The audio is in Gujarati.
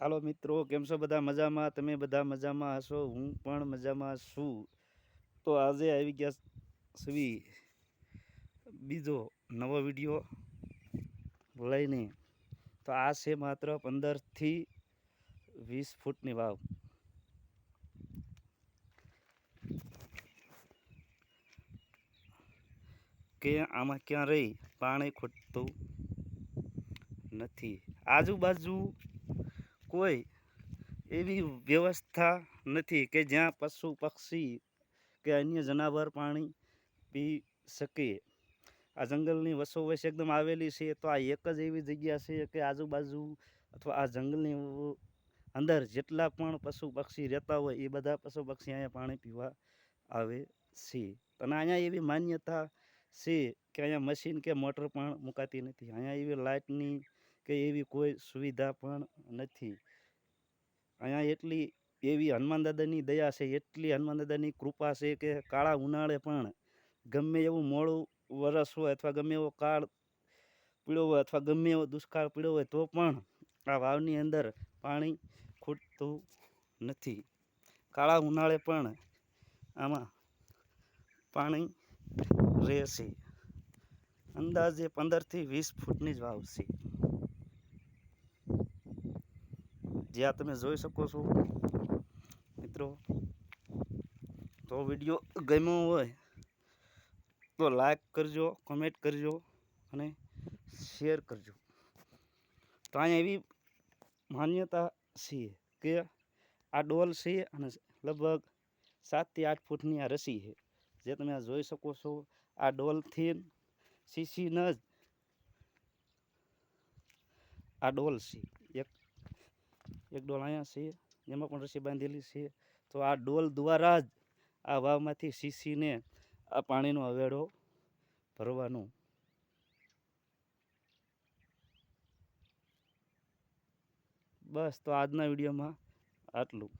હાલો મિત્રો, કેમ છો બધા? મજામાં? તમે બધા મજામાં હશો? હું પણ મજામાં છું. તો આજે આવી ગયા સવી બીજો નવો વીડિયો લઈને. તો આ છે માત્ર પંદરથી વીસ ફૂટની વાવ. કે આમાં ક્યાં રહી પાણી ખૂટતું નથી. આજુબાજુ કોઈ એવી વ્યવસ્થા નથી કે જ્યાં પશુ, પક્ષી કે અન્ય જનાવર પાણી પી શકે આ જંગલની વસોવસ એકદમ આવેલી છે, તો આ એક જ એવી જગ્યા છે કે આજુબાજુ અથવા આ જંગલની અંદર જેટલા પણ પશુ, પક્ષી રહેતા હોય, એ બધા પશુ, પક્ષી અહીંયા પાણી પીવા આવે છે. અને અહીંયા એવી માન્યતા છે કે અહીંયા મશીન કે મોટર પણ મુકાતી નથી. અહીંયા એવી લાઇટની કે એવી કોઈ સુવિધા પણ નથી. અહીંયા એટલી એવી હનુમાન દાદાની દયા છે, એટલી હનુમાન દાદાની કૃપા છે કે કાળા ઉનાળે પણ ગમે એવું મોડું વરસ હોય અથવા ગમે એવો કાળ પીળો હોય અથવા ગમે એવો દુષ્કાળ પીળો હોય તો પણ આ વાવની અંદર પાણી ખૂટતું નથી. કાળા ઉનાળે પણ આમાં પાણી રહેશે. અંદાજે પંદરથી વીસ ફૂટની જ વાવ છે. જ્યાં તમે જોઈ શકો છો, મિત્રો તો વીડિયો ગમ્યો હોય તો લાઈક કરજો કોમેન્ટ કરજો અને શેર કરજો. તો અહીંયા એવી માન્યતા છે કે આ ડોલ છે અને લગભગ સાતથી આઠ ફૂટની આ રસી છે. જે તમે આ જોઈ શકો છો, આ ડોલથી સીસીને જ આ ડોલ છે. એક એક ડોલ અહીંયા છે એમાં પણ રસી બાંધેલી છે. તો આ ડોલ દ્વારા જ આ વાવમાંથી સીસીને આ પાણીનો અવેડો ભરવાનો. બસ તો આજના વિડીયોમાં આટલું.